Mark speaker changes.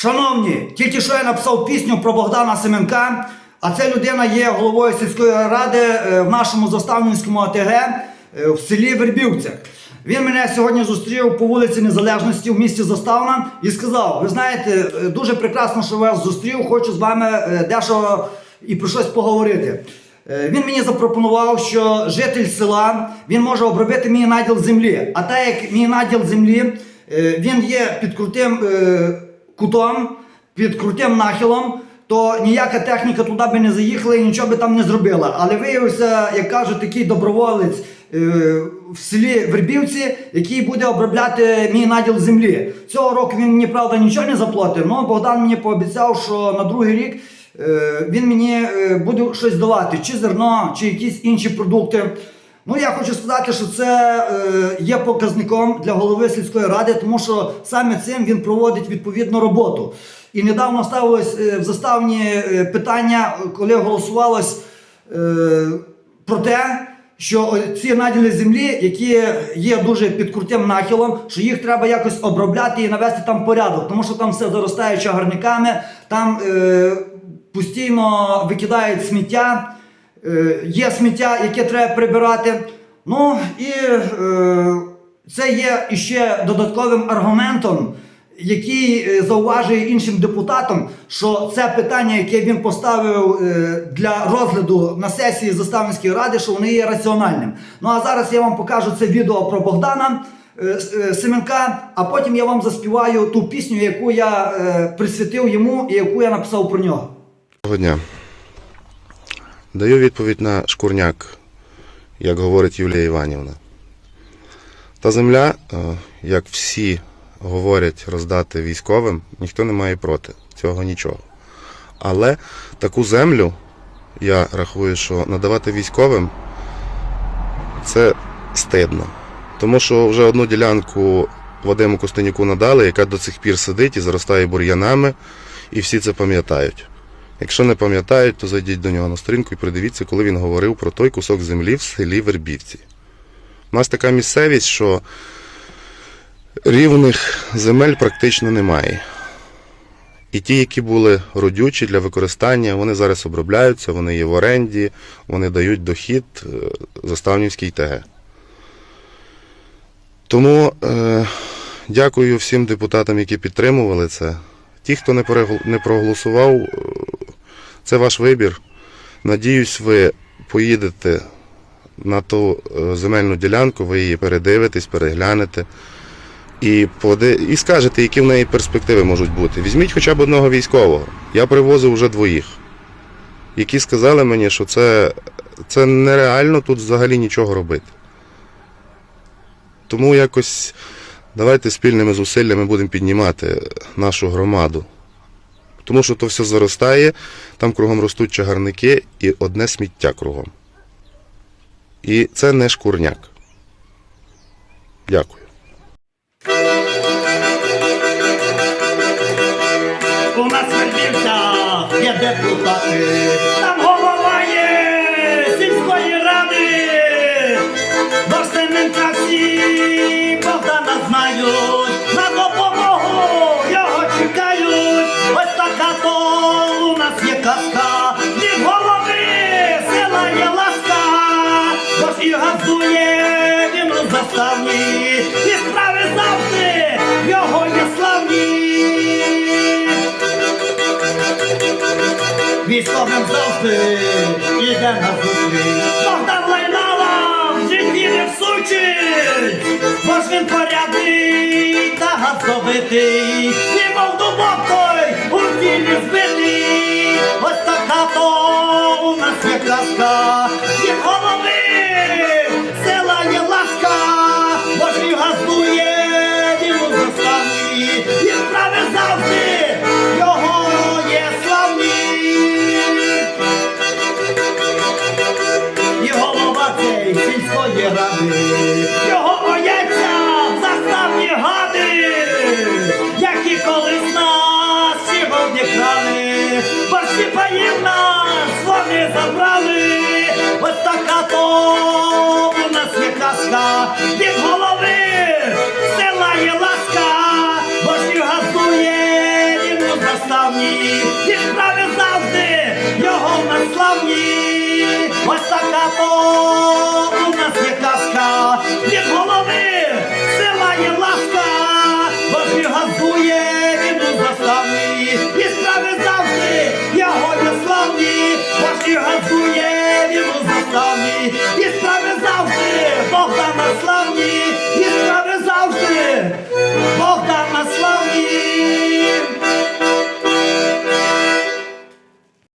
Speaker 1: Шановні, тільки що я написав пісню про Богдана Семенка, а ця людина є головою сільської ради е, в нашому Заставнівському АТГ е, в селі Вербівцях. Він мене сьогодні зустрів по вулиці Незалежності в місті Заставна і сказав: ви знаєте, е, дуже прекрасно, що вас зустрів, хочу з вами дещо і про щось поговорити. Він мені запропонував, що житель села він може обробити мій наділ землі. А так як мій наділ землі він є під крутим кутом, під крутим нахилом, то ніяка техніка туди би не заїхала і нічого би там не зробила. Але виявився, як кажуть, такий доброволець е, в селі Вербівці, який буде обробляти мій наділ землі. Цього року він мені правда нічого не заплатив. але Богдан мені пообіцяв, що на другий рік. Е, Він мені е, буде щось давати, чи зерно, чи якісь інші продукти. Ну, я хочу сказати, що це е, є показником для голови сільської ради, тому що саме цим він проводить відповідну роботу. І недавно ставилось е, в заставні е, питання, коли голосувалось е, про те, що ці наділи землі, які є дуже під крутим нахилом, що їх треба якось обробляти і навести там порядок, тому що там все заростає чагарниками, там е, постійно викидають сміття, є сміття, яке треба прибирати. Ну і е, це є іще додатковим аргументом, який е, зауважує іншим депутатам, що це питання, яке він поставив е, для розгляду на сесії Заставницької ради, що вони є раціональним. Ну а зараз я вам покажу це відео про Богдана е, е, Семенка, а потім я вам заспіваю ту пісню, яку я е, присвятив йому і яку я написав про нього.
Speaker 2: Доброго дня. Даю відповідь на шкурняк, як говорить Юлія Іванівна. Та земля, е, як всі говорять, роздати військовим, ніхто не має проти цього нічого. Але таку землю, я рахую, що надавати військовим це стидно. Тому що вже одну ділянку Вадиму Костенюку надали, яка до цих пір сидить і заростає бур'янами, і всі це пам'ятають. Якщо не пам'ятають, то зайдіть до нього на сторінку і придивіться, коли він говорив про той кусок землі в селі Вербівці. У нас така місцевість, що рівних земель практично немає. І ті, які були родючі для використання, вони зараз обробляються, вони є в оренді, вони дають дохід е, Заставнівській ТГ. Тому е, дякую всім депутатам, які підтримували це. Ті, хто не проголосував, е, це ваш вибір. Надіюсь, ви поїдете на ту е, земельну ділянку, ви її передивитесь, переглянете і, і скажете, які в неї перспективи можуть бути. Візьміть хоча б одного військового. Я привозив вже двоїх, які сказали мені, що це, це нереально тут взагалі нічого робити. Тому якось давайте спільними зусиллями будемо піднімати нашу громаду. Тому що то все заростає, там кругом ростуть чагарники і одне сміття кругом. І це не шкурняк. Дякую.
Speaker 1: У нас є депутати, у і справи завжди його є славні. Військовим завжди іде на зустріч. Богдан Лайнала в житті не всучить, бо ж він порядний та газовитий, мов дубок той у тілі збитий. Ось така то у нас є казка, від голови сьогодні крали, борщі паїв нас вони забрали, ось така то у нас є казка, від голови села є ласка, бо ж і газує він у заставні, і справи завжди його в нас славні. Ось така то у нас є казка, від голови його є